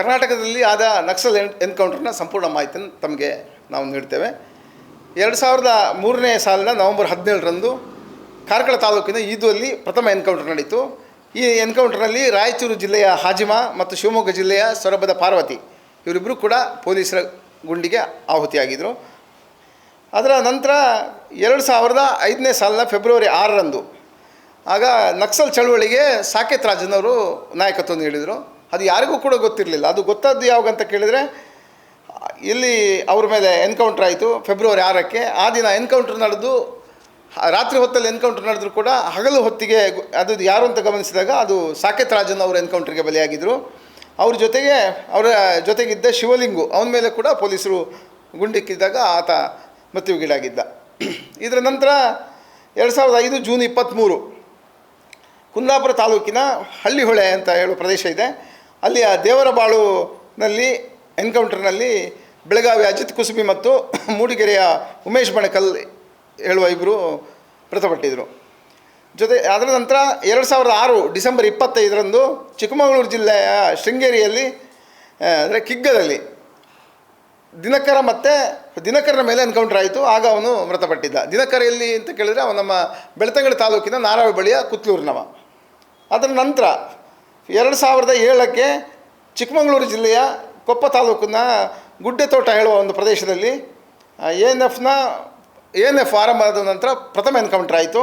ಕರ್ನಾಟಕದಲ್ಲಿ ಆದ ನಕ್ಸಲ್ ಎನ್, ಎನ್ಕೌಂಟರ್ನ ಸಂಪೂರ್ಣ ಮಾಹಿತಿಯನ್ನು ತಮಗೆ ನಾವು ನೀಡ್ತೇವೆ. ಎರಡು ಸಾವಿರದ ಮೂರನೇ ಸಾಲಿನ ನವೆಂಬರ್ ಹದಿನೇಳರಂದು ಕಾರ್ಕಳ ತಾಲೂಕಿನ ಈದುವಲ್ಲಿ ಪ್ರಥಮ ಎನ್ಕೌಂಟರ್ ನಡೀತು. ಈ ಎನ್ಕೌಂಟರ್ನಲ್ಲಿ ರಾಯಚೂರು ಜಿಲ್ಲೆಯ ಹಾಜಿಮ ಮತ್ತು ಶಿವಮೊಗ್ಗ ಜಿಲ್ಲೆಯ ಸೊರಬದ ಪಾರ್ವತಿ ಇವರಿಬ್ಬರು ಕೂಡ ಪೊಲೀಸರ ಗುಂಡಿಗೆ ಆಹುತಿಯಾಗಿದ್ದರು ಅದರ ನಂತರ ಎರಡು ಸಾವಿರದ ಐದನೇ ಸಾಲಿನ ಫೆಬ್ರವರಿ ಆರರಂದು ಆಗ ನಕ್ಸಲ್ ಚಳವಳಿಗೆ ಸಾಕೇತ್ ರಾಜನವರು ನಾಯಕತ್ವ ನೀಡಿದರು. ಅದು ಯಾರಿಗೂ ಕೂಡ ಗೊತ್ತಿರಲಿಲ್ಲ. ಅದು ಗೊತ್ತಾದ್ದು ಯಾವಾಗ ಅಂತ ಕೇಳಿದರೆ, ಇಲ್ಲಿ ಅವ್ರ ಮೇಲೆ ಎನ್ಕೌಂಟ್ರ್ ಆಯಿತು ಫೆಬ್ರವರಿ ಆರಕ್ಕೆ. ಆ ದಿನ ಎನ್ಕೌಂಟ್ರ್ ನಡೆದು, ರಾತ್ರಿ ಹೊತ್ತಲ್ಲಿ ಎನ್ಕೌಂಟ್ರ್ ನಡೆದ್ರು ಕೂಡ ಹಗಲು ಹೊತ್ತಿಗೆ ಅದು ಯಾರು ಅಂತ ಗಮನಿಸಿದಾಗ ಅದು ಸಾಕೇತ್ ರಾಜನ್ ಅವರು ಎನ್ಕೌಂಟ್ರಿಗೆ ಬಲಿಯಾಗಿದ್ದರು ಅವ್ರ ಜೊತೆಗೆ, ಅವರ ಜೊತೆಗಿದ್ದ ಶಿವಲಿಂಗು, ಅವನ ಮೇಲೆ ಕೂಡ ಪೊಲೀಸರು ಗುಂಡಿಕ್ಕಿದ್ದಾಗ ಆತ ಮೃತ್ಯುಗೀಡಾಗಿದ್ದ ಇದರ ನಂತರ ಎರಡು ಸಾವಿರದ ಐದು ಜೂನ್ ಇಪ್ಪತ್ತ್ಮೂರು ಕುಂದಾಪುರ ತಾಲೂಕಿನ ಹಳ್ಳಿಹೊಳೆ ಅಂತ ಹೇಳೋ ಪ್ರದೇಶ ಇದೆ. ಅಲ್ಲಿಯ ದೇವರಬಾಳುನಲ್ಲಿ ಎನ್ಕೌಂಟರ್ನಲ್ಲಿ ಬೆಳಗಾವಿ ಅಜಿತ್ ಕುಸುಬಿ ಮತ್ತು ಮೂಡಿಗೆರೆಯ ಉಮೇಶ್ ಬಣಕಲ್ ಹೇಳುವ ಇಬ್ಬರು ಮೃತಪಟ್ಟಿದ್ದರು ಜೊತೆ ಅದರ ನಂತರ ಎರಡು ಸಾವಿರದ ಆರು ಡಿಸೆಂಬರ್ ಇಪ್ಪತ್ತೈದರಂದು ಚಿಕ್ಕಮಗಳೂರು ಜಿಲ್ಲೆಯ ಶೃಂಗೇರಿಯಲ್ಲಿ ಅಂದರೆ ಕಿಗ್ಗದಲ್ಲಿ ದಿನಕರ ಮತ್ತು ದಿನಕರನ ಮೇಲೆ ಎನ್ಕೌಂಟರ್ ಆಯಿತು, ಆಗ ಅವನು ಮೃತಪಟ್ಟಿದ್ದ. ದಿನಕರ ಎಲ್ಲಿ ಅಂತ ಕೇಳಿದರೆ ಅವನು ನಮ್ಮ ಬೆಳ್ತಂಗಡಿ ತಾಲೂಕಿನ ನಾರಾವಿ ಬಳಿಯ ಕುತ್ಲೂರಿನವ ಅದರ ನಂತರ ಎರಡು ಸಾವಿರದ ಏಳಕ್ಕೆ ಚಿಕ್ಕಮಗಳೂರು ಜಿಲ್ಲೆಯ ಕೊಪ್ಪ ತಾಲೂಕಿನ ಗುಡ್ಡೆತೋಟ ಹೇಳುವ ಒಂದು ಪ್ರದೇಶದಲ್ಲಿ ಎ ಎನ್ ಎಫ್ನ ಎನ್ ಎಫ್ ಆರಂಭ ಆದ ನಂತರ ಪ್ರಥಮ ಎನ್ಕೌಂಟರ್ ಆಯಿತು.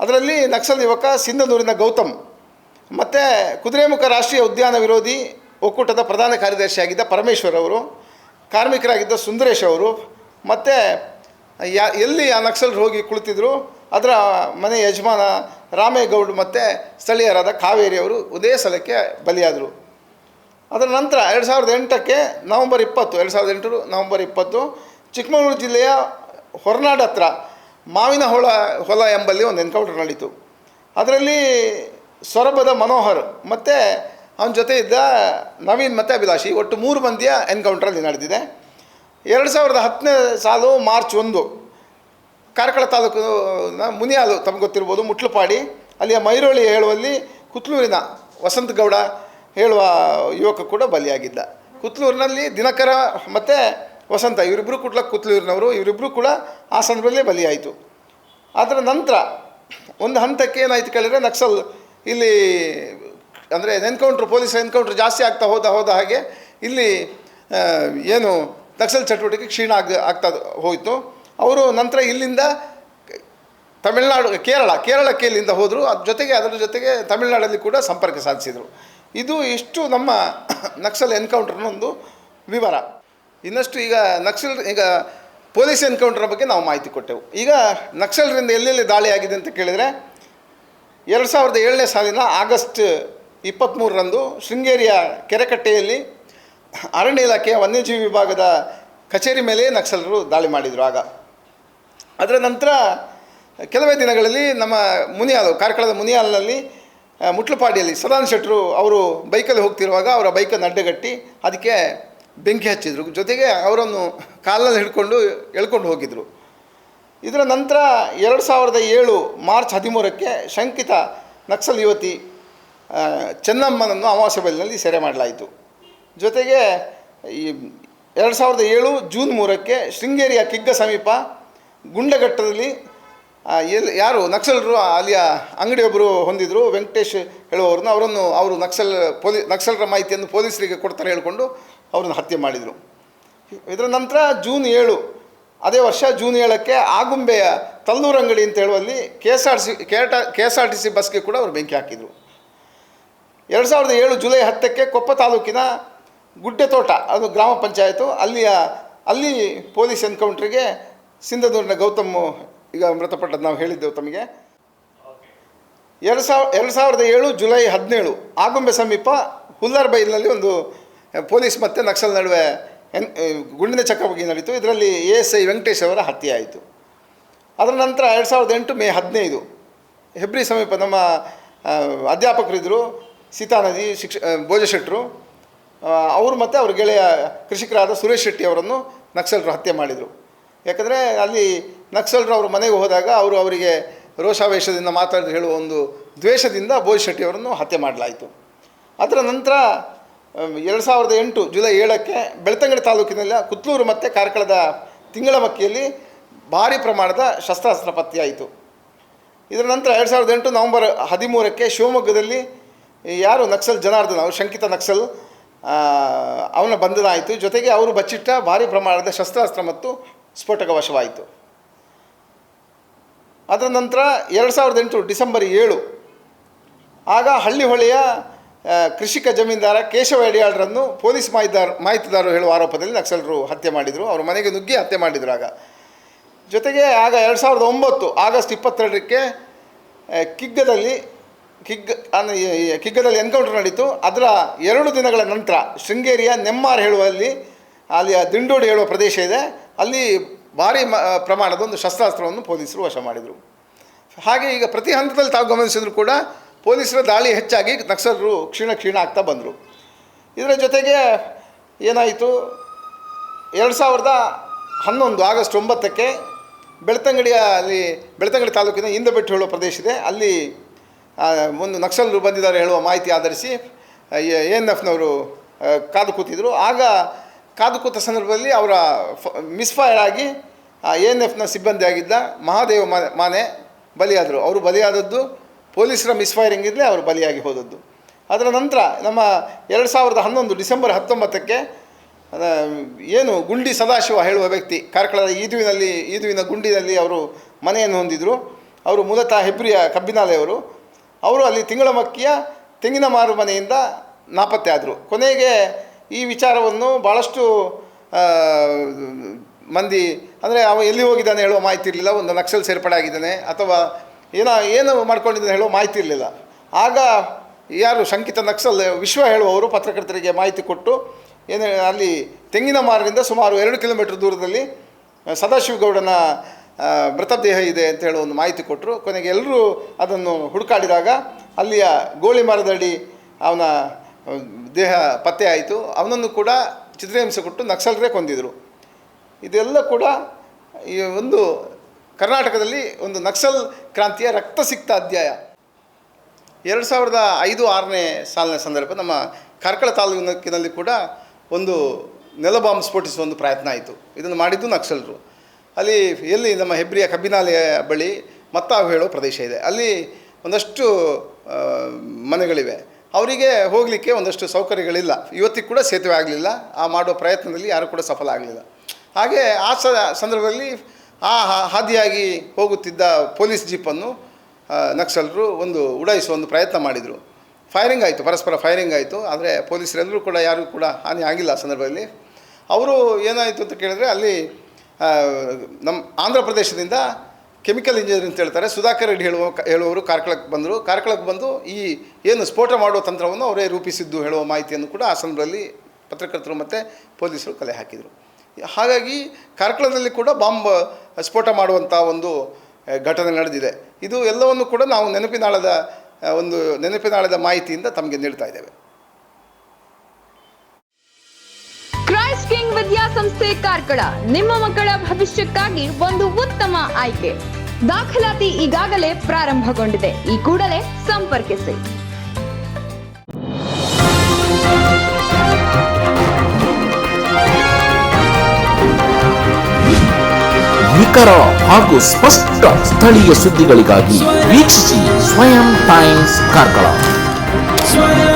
ಅದರಲ್ಲಿ ನಕ್ಸಲ್ ಯುವಕ ಸಿಂಧನೂರಿನ ಗೌತಮ್, ಮತ್ತು ಕುದುರೆಮುಖ ರಾಷ್ಟ್ರೀಯ ಉದ್ಯಾನ ವಿರೋಧಿ ಒಕ್ಕೂಟದ ಪ್ರಧಾನ ಕಾರ್ಯದರ್ಶಿಯಾಗಿದ್ದ ಪರಮೇಶ್ವರ್ ಅವರು, ಕಾರ್ಮಿಕರಾಗಿದ್ದ ಸುಂದರೇಶ್ ಅವರು, ಮತ್ತು ಯಾ, ಎಲ್ಲಿ ಆ ನಕ್ಸಲ್ ಹೋಗಿ ಕುಳಿತಿದ್ರು, ಅದರ ಮನೆ ಯಜಮಾನ ರಾಮೇಗೌಡ್ ಮತ್ತು ಸ್ಥಳೀಯರಾದ ಕಾವೇರಿ ಅವರು ಒಂದೇ ಸಲಕ್ಕೆ ಬಲಿಯಾದರು. ಅದರ ನಂತರ ಎರಡು ಸಾವಿರದ ಎಂಟಕ್ಕೆ ನವಂಬರ್ ಇಪ್ಪತ್ತು, ಎರಡು ಸಾವಿರದ ಎಂಟರು ನವಂಬರ್ ಇಪ್ಪತ್ತು ಚಿಕ್ಕಮಗಳೂರು ಜಿಲ್ಲೆಯ ಹೊರನಾಡ ಹತ್ರ ಮಾವಿನ ಹೊಳ ಹೊಲ ಎಂಬಲ್ಲಿ ಒಂದು ಎನ್ಕೌಂಟರ್ ನಡೀತು. ಅದರಲ್ಲಿ ಸೊರಬದ ಮನೋಹರ್ ಮತ್ತು ಅವನ ಜೊತೆ ಇದ್ದ ನವೀನ್ ಮತ್ತು ಅಭಿಲಾಷಿ ಒಟ್ಟು ಮೂರು ಮಂದಿಯ ಎನ್ಕೌಂಟ್ರಲ್ಲಿ ನಡೆದಿದೆ. ಎರಡು ಸಾವಿರದ ಹತ್ತನೇ ಸಾಲು ಮಾರ್ಚ್ ಒಂದು ಕಾರ್ಕಳ ತಾಲೂಕಿನ ಮುನಿಯಾಲು ತಮಗೆ ಗೊತ್ತಿರ್ಬೋದು, ಮುಟ್ಲುಪಾಡಿ. ಅಲ್ಲಿಯ ಮೈರೋಳಿ ಹೇಳುವಲ್ಲಿ ಕುತ್ಲೂರಿನ ವಸಂತಗೌಡ ಹೇಳುವ ಯುವಕ ಕೂಡ ಬಲಿಯಾಗಿದ್ದ. ಕುತ್ಲೂರಿನಲ್ಲಿ ದಿನಕರ ಮತ್ತು ವಸಂತ ಇವರಿಬ್ಬರು ಕೂಡ ಕುತ್ಲೂರಿನವರು ಇವರಿಬ್ಬರು ಕೂಡ ಆ ಸಂದರ್ಭದಲ್ಲೇ ಬಲಿಯಾಯಿತು. ಅದರ ನಂತರ ಒಂದು ಹಂತಕ್ಕೆ ಏನಾಯ್ತು ಕೇಳಿದರೆ ನಕ್ಸಲ್ ಇಲ್ಲಿ ಅಂದರೆ ಎನ್ಕೌಂಟ್ರ್, ಪೊಲೀಸ್ ಎನ್ಕೌಂಟ್ರ್ ಜಾಸ್ತಿ ಆಗ್ತಾ ಹೋದ ಹೋದ ಹಾಗೆ ಇಲ್ಲಿ ಏನು ನಕ್ಸಲ್ ಚಟುವಟಿಕೆ ಕ್ಷೀಣ ಆಗ, ಆಗ್ತಾ ಹೋಯಿತು. ಅವರು ನಂತರ ಇಲ್ಲಿಂದ ತಮಿಳುನಾಡು, ಕೇರಳ, ಕೇರಳಕ್ಕೆ ಇಲ್ಲಿಂದ ಹೋದರು. ಅದ್ರ ಜೊತೆಗೆ, ಅದರ ಜೊತೆಗೆ ತಮಿಳುನಾಡಲ್ಲಿ ಕೂಡ ಸಂಪರ್ಕ ಸಾಧಿಸಿದರು. ಇದು ಇಷ್ಟು ನಮ್ಮ ನಕ್ಸಲ್ ಎನ್ಕೌಂಟರ್ನೊಂದು ವಿವರ. ಇನ್ನಷ್ಟು ಈಗ ನಕ್ಸಲ್, ಈಗ ಪೊಲೀಸ್ ಎನ್ಕೌಂಟರ್ ಬಗ್ಗೆ ನಾವು ಮಾಹಿತಿ ಕೊಟ್ಟೆವು. ಈಗ ನಕ್ಸಲರಿಂದ ಎಲ್ಲೆಲ್ಲಿ ದಾಳಿ ಆಗಿದೆ ಅಂತ ಕೇಳಿದರೆ, ಎರಡು ಸಾವಿರದ ಏಳನೇ ಸಾಲಿನ ಆಗಸ್ಟ್ ಇಪ್ಪತ್ತ್ಮೂರರಂದು ಶೃಂಗೇರಿಯ ಕೆರೆಕಟ್ಟೆಯಲ್ಲಿ ಅರಣ್ಯ ಇಲಾಖೆಯ ವನ್ಯಜೀವಿ ವಿಭಾಗದ ಕಚೇರಿ ಮೇಲೆ ನಕ್ಸಲರು ದಾಳಿ ಮಾಡಿದರು. ಆಗ ಅದರ ನಂತರ ಕೆಲವೇ ದಿನಗಳಲ್ಲಿ ನಮ್ಮ ಮುನಿಯಾಲು ಕಾರ್ಕಳದ ಮುನಿಯಾಲ್ನಲ್ಲಿ ಮುಟ್ಲುಪಾಡಿಯಲ್ಲಿ ಸದಾನ್ ಶೆಟ್ಟರು ಅವರು ಬೈಕಲ್ಲಿ ಹೋಗ್ತಿರುವಾಗ ಅವರ ಬೈಕನ್ನು ಅಡ್ಡಗಟ್ಟಿ ಅದಕ್ಕೆ ಬೆಂಕಿ ಹಚ್ಚಿದರು. ಜೊತೆಗೆ ಅವರನ್ನು ಕಾಲಲ್ಲಿ ಹಿಡ್ಕೊಂಡು ಎಳ್ಕೊಂಡು ಹೋಗಿದ್ರು. ಇದರ ನಂತರ ಎರಡು ಸಾವಿರದ ಏಳು ಮಾರ್ಚ್ ಹದಿಮೂರಕ್ಕೆ ಶಂಕಿತ ನಕ್ಸಲ್ ಯುವತಿ ಚೆನ್ನಮ್ಮನನ್ನು ಅಮಾವಾಸ್ಯ ಸೆರೆ ಮಾಡಲಾಯಿತು. ಜೊತೆಗೆ ಈ ಎರಡು ಸಾವಿರದ ಏಳು ಜೂನ್ ಮೂರಕ್ಕೆ ಶೃಂಗೇರಿಯ ಕಿಗ್ಗ ಸಮೀಪ ಗುಂಡಘಟ್ಟದಲ್ಲಿ ಆ, ಎಲ್ಲಿ ಯಾರು ನಕ್ಸಲರು ಅಲ್ಲಿಯ ಅಂಗಡಿಯೊಬ್ಬರು ಹೊಂದಿದ್ರು ವೆಂಕಟೇಶ್ ಹೇಳುವವ್ರನ್ನ ಅವರನ್ನು ಅವರು ನಕ್ಸಲ್ ಪೊಲೀ ನಕ್ಸಲರ ಮಾಹಿತಿಯನ್ನು ಪೊಲೀಸರಿಗೆ ಕೊಡ್ತಾರೆ ಹೇಳಿಕೊಂಡು ಅವ್ರನ್ನ ಹತ್ಯೆ ಮಾಡಿದರು. ಇದರ ನಂತರ ಜೂನ್ ಏಳು ಅದೇ ವರ್ಷ ಜೂನ್ ಏಳಕ್ಕೆ ಆಗುಂಬೆಯ ತಲ್ಲೂರು ಅಂಗಡಿ ಅಂತ ಹೇಳುವಲ್ಲಿ K S R C K S R T C ಬಸ್ಗೆ ಕೂಡ ಅವರು ಬೆಂಕಿ ಹಾಕಿದರು. ಎರಡು ಸಾವಿರದ ಏಳು ಜುಲೈ ಹತ್ತಕ್ಕೆ ಕೊಪ್ಪ ತಾಲೂಕಿನ ಗುಡ್ಡೆತೋಟ ಅದು ಗ್ರಾಮ ಪಂಚಾಯತು ಅಲ್ಲಿಯ ಅಲ್ಲಿ ಪೊಲೀಸ್ ಎನ್ಕೌಂಟ್ರಿಗೆ ಸಿಂಧನೂರಿನ ಗೌತಮ್ ಈಗ ಮೃತಪಟ್ಟದ್ದು ನಾವು ಹೇಳಿದ್ದೆವು ತಮಗೆ. ಎರಡು ಸಾವಿರ, ಎರಡು ಸಾವಿರದ ಏಳು ಜುಲೈ ಹದಿನೇಳು ಆಗುಂಬೆ ಸಮೀಪ ಹುಲ್ಲಾರ್ ಬೈಲ್ನಲ್ಲಿ ಒಂದು ಪೊಲೀಸ್ ಮತ್ತು ನಕ್ಸಲ್ ನಡುವೆ ಎನ್ ಗುಂಡಿನ ಚಕಮಕಿ ನಡೀತು. ಇದರಲ್ಲಿ ಎ ಎಸ್ ಐ ವೆಂಕಟೇಶ್ ಅವರ ಹತ್ಯೆ ಆಯಿತು. ಅದರ ನಂತರ ಎರಡು ಸಾವಿರದ ಎಂಟು ಮೇ ಹದಿನೈದು ಹೆಬ್ರಿ ಸಮೀಪ ನಮ್ಮ ಅಧ್ಯಾಪಕರಿದ್ದರು ಸೀತಾನದಿ ಶಿಕ್ಷ ಭೋಜಶೆಟ್ಟರು ಅವರು ಮತ್ತು ಅವ್ರ ಗೆಳೆಯ ಕೃಷಿಕರಾದ ಸುರೇಶ್ ಶೆಟ್ಟಿ ಅವರನ್ನು ನಕ್ಸಲರು ಹತ್ಯೆ ಮಾಡಿದರು. ಯಾಕಂದರೆ ಅಲ್ಲಿ ನಕ್ಸಲರು ಅವ್ರ ಮನೆಗೆ ಹೋದಾಗ ಅವರು ಅವರಿಗೆ ರೋಷಾವೇಶದಿಂದ ಮಾತಾಡಿ ಹೇಳುವ ಒಂದು ದ್ವೇಷದಿಂದ ಭೋಜ್ ಶೆಟ್ಟಿ ಅವರನ್ನು ಹತ್ಯೆ ಮಾಡಲಾಯಿತು. ಅದರ ನಂತರ ಎರಡು ಸಾವಿರದ ಎಂಟು ಜುಲೈ ಏಳಕ್ಕೆ ಬೆಳ್ತಂಗಡಿ ತಾಲೂಕಿನಲ್ಲಿ ಕುತ್ಲೂರು ಮತ್ತು ಕಾರ್ಕಳದ ತಿಂಗಳಮಕ್ಕಿಯಲ್ಲಿ ಭಾರಿ ಪ್ರಮಾಣದ ಶಸ್ತ್ರಾಸ್ತ್ರ ಪತ್ತೆಯಾಯಿತು. ಇದರ ನಂತರ ಎರಡು ಸಾವಿರದ ಎಂಟು ನವೆಂಬರ್ ಹದಿಮೂರಕ್ಕೆ ಶಿವಮೊಗ್ಗದಲ್ಲಿ ಯಾರು ನಕ್ಸಲ್ ಜನಾರ್ದನ್ ಅವರು, ಶಂಕಿತ ನಕ್ಸಲ್ ಅವನ ಬಂಧನ ಆಯಿತು. ಜೊತೆಗೆ ಅವರು ಬಚ್ಚಿಟ್ಟ ಭಾರಿ ಪ್ರಮಾಣದ ಶಸ್ತ್ರಾಸ್ತ್ರ ಮತ್ತು ಸ್ಫೋಟಕ ವಶವಾಯಿತು ಅದರ ನಂತರ ಎರಡು ಸಾವಿರದ ಎಂಟು ಡಿಸೆಂಬರ್ ಏಳು, ಆಗ ಹಳ್ಳಿಹೊಳೆಯ ಕೃಷಿಕ ಜಮೀನ್ದಾರ ಕೇಶವ ಅಡಿಯಾಳ್ರನ್ನು ಪೊಲೀಸ್ ಮಾಹಿತಿದಾರ, ಮಾಹಿತಿದಾರರು ಹೇಳುವ ಆರೋಪದಲ್ಲಿ ನಕ್ಸಲರು ಹತ್ಯೆ ಮಾಡಿದರು. ಅವರ ಮನೆಗೆ ನುಗ್ಗಿ ಹತ್ಯೆ ಮಾಡಿದರು ಆಗ. ಜೊತೆಗೆ ಆಗ ಎರಡು ಸಾವಿರದ ಒಂಬತ್ತು ಆಗಸ್ಟ್ ಇಪ್ಪತ್ತೆರಡಕ್ಕೆ ಕಿಗ್ಗದಲ್ಲಿ ಕಿಗ್ ಕಿಗ್ಗದಲ್ಲಿ ಎನ್ಕೌಂಟರ್ ನಡೀತು. ಅದರ ಎರಡು ದಿನಗಳ ನಂತರ ಶೃಂಗೇರಿಯ ನೆಮ್ಮಾರ್ ಹೇಳುವಲ್ಲಿ, ಅಲ್ಲಿಯ ದಿಂಡೋಡಿ ಹೇಳುವ ಪ್ರದೇಶ ಇದೆ. ಅಲ್ಲಿ ಭಾರಿ ಪ್ರಮಾಣದ ಒಂದು ಶಸ್ತ್ರಾಸ್ತ್ರವನ್ನು ಪೊಲೀಸರು ವಶ ಮಾಡಿದರು. ಹಾಗೆ ಈಗ ಪ್ರತಿ ಹಂತದಲ್ಲಿ ತಾವು ಗಮನಿಸಿದ್ರು ಕೂಡ ಪೊಲೀಸರ ದಾಳಿ ಹೆಚ್ಚಾಗಿ ನಕ್ಸಲರು ಕ್ಷೀಣ ಕ್ಷೀಣ ಆಗ್ತಾ ಬಂದರು. ಇದರ ಜೊತೆಗೆ ಏನಾಯಿತು? ಎರಡು ಸಾವಿರದ ಹನ್ನೊಂದು ಆಗಸ್ಟ್ ಒಂಬತ್ತಕ್ಕೆ ಬೆಳ್ತಂಗಡಿಯ ಅಲ್ಲಿ ಬೆಳ್ತಂಗಡಿ ತಾಲೂಕಿನ ಇಂದಬೆಟ್ಟು ಹೇಳುವ ಪ್ರದೇಶ ಇದೆ. ಅಲ್ಲಿ ಒಂದು ನಕ್ಸಲರು ಬಂದಿದ್ದಾರೆ ಹೇಳುವ ಮಾಹಿತಿ ಆಧರಿಸಿ ಎ, ಎನ್ ಎಫ್ನವರು ಕಾದು ಕೂತಿದ್ರು. ಆಗ ಕಾದು ಕೂತ ಸಂದರ್ಭದಲ್ಲಿ ಅವರ ಫ ಮಿಸ್ಫೈರ್ ಆಗಿ ಎ ಎನ್ ಎಫ್ನ ಸಿಬ್ಬಂದಿ ಆಗಿದ್ದ ಮಹಾದೇವ ಮಾನೆ ಬಲಿಯಾದರು. ಅವರು ಬಲಿಯಾದದ್ದು ಪೊಲೀಸರ ಮಿಸ್ಫೈರಿಂಗಿಂದಲೇ ಅವರು ಬಲಿಯಾಗಿ ಹೋದದ್ದು. ಅದರ ನಂತರ ನಮ್ಮ ಎರಡು ಸಾವಿರದ ಹನ್ನೊಂದು ಡಿಸೆಂಬರ್ ಹತ್ತೊಂಬತ್ತಕ್ಕೆ ಏನು ಗುಂಡಿ ಸದಾಶಿವ ಹೇಳುವ ವ್ಯಕ್ತಿ, ಕಾರ್ಕಳದ ಈದುವಿನಲ್ಲಿ, ಈದುವಿನ ಗುಂಡಿನಲ್ಲಿ ಅವರು ಮನೆಯನ್ನು ಹೊಂದಿದ್ದರು ಅವರು ಮೂಲತಃ ಹೆಬ್ರಿಯ ಕಬ್ಬಿನಾಲೆಯವರು. ಅವರು ಅಲ್ಲಿ ತಿಂಗಳಮಕ್ಕಿಯ ತೆಂಗಿನ ಮಾರು ಮನೆಯಿಂದ ನಾಪತ್ತೆ ಆದರು ಕೊನೆಗೆ ಈ ವಿಚಾರವನ್ನು ಭಾಳಷ್ಟು ಮಂದಿ, ಅಂದರೆ ಅವ ಎಲ್ಲಿ ಹೋಗಿದ್ದಾನೆ ಹೇಳುವ ಮಾಹಿತಿ ಇರಲಿಲ್ಲ, ಒಂದು ನಕ್ಸಲ್ ಸೇರ್ಪಡೆ ಆಗಿದ್ದಾನೆ ಅಥವಾ ಏನೋ, ಏನು ಮಾಡ್ಕೊಂಡಿದ್ದಾನೆ ಹೇಳುವ ಮಾಹಿತಿ ಇರಲಿಲ್ಲ. ಆಗ ಯಾರು ಶಂಕಿತ ನಕ್ಸಲ್, ವಿಶ್ವ ಹೇಳುವವರು ಪತ್ರಕರ್ತರಿಗೆ ಮಾಹಿತಿ ಕೊಟ್ಟು, ಏನು, ಅಲ್ಲಿ ತೆಂಗಿನ ಮಾರಿನಿಂದ ಸುಮಾರು ಎರಡು ಕಿಲೋಮೀಟರ್ ದೂರದಲ್ಲಿ ಸದಾಶಿವಗೌಡನ ಮೃತದೇಹ ಇದೆ ಅಂತ ಹೇಳೋ ಒಂದು ಮಾಹಿತಿ ಕೊಟ್ಟರು ಕೊನೆಗೆ ಎಲ್ಲರೂ ಅದನ್ನು ಹುಡುಕಾಡಿದಾಗ, ಅಲ್ಲಿಯ ಗೋಳಿ ಮರದಡಿ ಅವನ ದೇಹ ಪತ್ತೆ ಆಯಿತು. ಅವನನ್ನು ಕೂಡ ಚಿತ್ರಹಿಂಸೆ ಕೊಟ್ಟು ನಕ್ಸಲರೇ ಕೊಂದಿದ್ರು. ಇದೆಲ್ಲ ಕೂಡ ಈ ಒಂದು ಕರ್ನಾಟಕದಲ್ಲಿ ಒಂದು ನಕ್ಸಲ್ ಕ್ರಾಂತಿಯ ರಕ್ತಸಿಕ್ತ ಅಧ್ಯಾಯ. ಎರಡು ಸಾವಿರದ ಐದು ಆರನೇ ಸಾಲಿನ ಸಂದರ್ಭ ನಮ್ಮ ಕಾರ್ಕಳ ತಾಲೂಕಿನಲ್ಲಿ ಕೂಡ ಒಂದು ನೆಲಬಾಂಬ್ ಸ್ಫೋಟಿಸುವ ಒಂದು ಪ್ರಯತ್ನ ಆಯಿತು. ಇದನ್ನು ಮಾಡಿದ್ದು ನಕ್ಸಲರು. ಅಲ್ಲಿ, ಎಲ್ಲಿ ನಮ್ಮ ಹೆಬ್ರಿಯ ಕಬ್ಬಿನಾಲೆಯ ಬಳಿ ಮತ್ತಾವು ಹೇಳೋ ಪ್ರದೇಶ ಇದೆ. ಅಲ್ಲಿ ಒಂದಷ್ಟು ಮನೆಗಳಿವೆ. ಅವರಿಗೆ ಹೋಗಲಿಕ್ಕೆ ಒಂದಷ್ಟು ಸೌಕರ್ಯಗಳಿಲ್ಲ. ಇವತ್ತಿಗೆ ಕೂಡ ಸೇತುವೆ ಆಗಲಿಲ್ಲ. ಆ ಮಾಡುವ ಪ್ರಯತ್ನದಲ್ಲಿ ಯಾರೂ ಕೂಡ ಸಫಲ ಆಗಲಿಲ್ಲ. ಹಾಗೆ ಆ ಸಂದರ್ಭದಲ್ಲಿ ಆ ಹಾದಿಯಾಗಿ ಹೋಗುತ್ತಿದ್ದ ಪೊಲೀಸ್ ಜೀಪನ್ನು ನಕ್ಸಲರು ಒಂದು ಉಡಾಯಿಸುವ ಒಂದು ಪ್ರಯತ್ನ ಮಾಡಿದರು. ಫೈರಿಂಗ್ ಆಯಿತು, ಪರಸ್ಪರ ಫೈರಿಂಗ್ ಆಯಿತು. ಆದರೆ ಪೊಲೀಸರೆಲ್ಲರೂ ಕೂಡ ಯಾರೂ ಕೂಡ ಹಾನಿ ಆಗಿಲ್ಲ ಸಂದರ್ಭದಲ್ಲಿ. ಅವರು ಏನಾಯಿತು ಅಂತ ಕೇಳಿದ್ರೆ ಅಲ್ಲಿ ನಮ್ಮ ಆಂಧ್ರ ಪ್ರದೇಶದಿಂದ ಕೆಮಿಕಲ್ ಇಂಜಿನಿಯರ್ ಅಂತ ಹೇಳ್ತಾರೆ. ಸುಧಾಕರ್ ರೆಡ್ಡಿ ಹೇಳುವ ಹೇಳುವವರು ಕಾರ್ಕಳಕ್ಕೆ ಬಂದರು. ಕಾರ್ಕಳಕ್ಕೆ ಬಂದು ಈ ಏನು ಸ್ಫೋಟ ಮಾಡುವ ತಂತ್ರವನ್ನು ಅವರೇ ರೂಪಿಸಿದ್ದು ಹೇಳುವ ಮಾಹಿತಿಯನ್ನು ಕೂಡ ಆ ಸಂದರ್ಭದಲ್ಲಿ ಪತ್ರಕರ್ತರು ಮತ್ತು ಪೊಲೀಸರು ಕಲೆ ಹಾಕಿದರು. ಹಾಗಾಗಿ ಕಾರ್ಕಳದಲ್ಲಿ ಕೂಡ ಬಾಂಬ್ ಸ್ಫೋಟ ಮಾಡುವಂಥ ಒಂದು ಘಟನೆ ನಡೆದಿದೆ. ಇದು ಎಲ್ಲವನ್ನು ಕೂಡ ನಾವು ನೆನಪಿನಾಳದ ಒಂದು ನೆನಪಿನಾಳದ ಮಾಹಿತಿಯಿಂದ ತಮಗೆ ನೀಡ್ತಾ ಇದ್ದೇವೆ. ವಿದ್ಯಾಸಂಸ್ಥೆ ಕಾರ್ಕಳ. ನಿಮ್ಮ ಮಕ್ಕಳ ಭವಿಷ್ಯಕ್ಕಾಗಿ ಒಂದು ಉತ್ತಮ ಆಯ್ಕೆ. ದಾಖಲಾತಿ ಈಗಾಗಲೇ ಪ್ರಾರಂಭಗೊಂಡಿದೆ. ಈ ಕೂಡಲೇ ಸಂಪರ್ಕಿಸಿ. ನಿಖರ ಹಾಗೂ ಸ್ಪಷ್ಟ ಸ್ಥಳೀಯ ಸುದ್ದಿಗಳಿಗಾಗಿ ವೀಕ್ಷಿಸಿ ಸ್ವಯಂ ಟೈಮ್ಸ್ ಕಾರ್ಕಳ. ಸ್ವಯಂ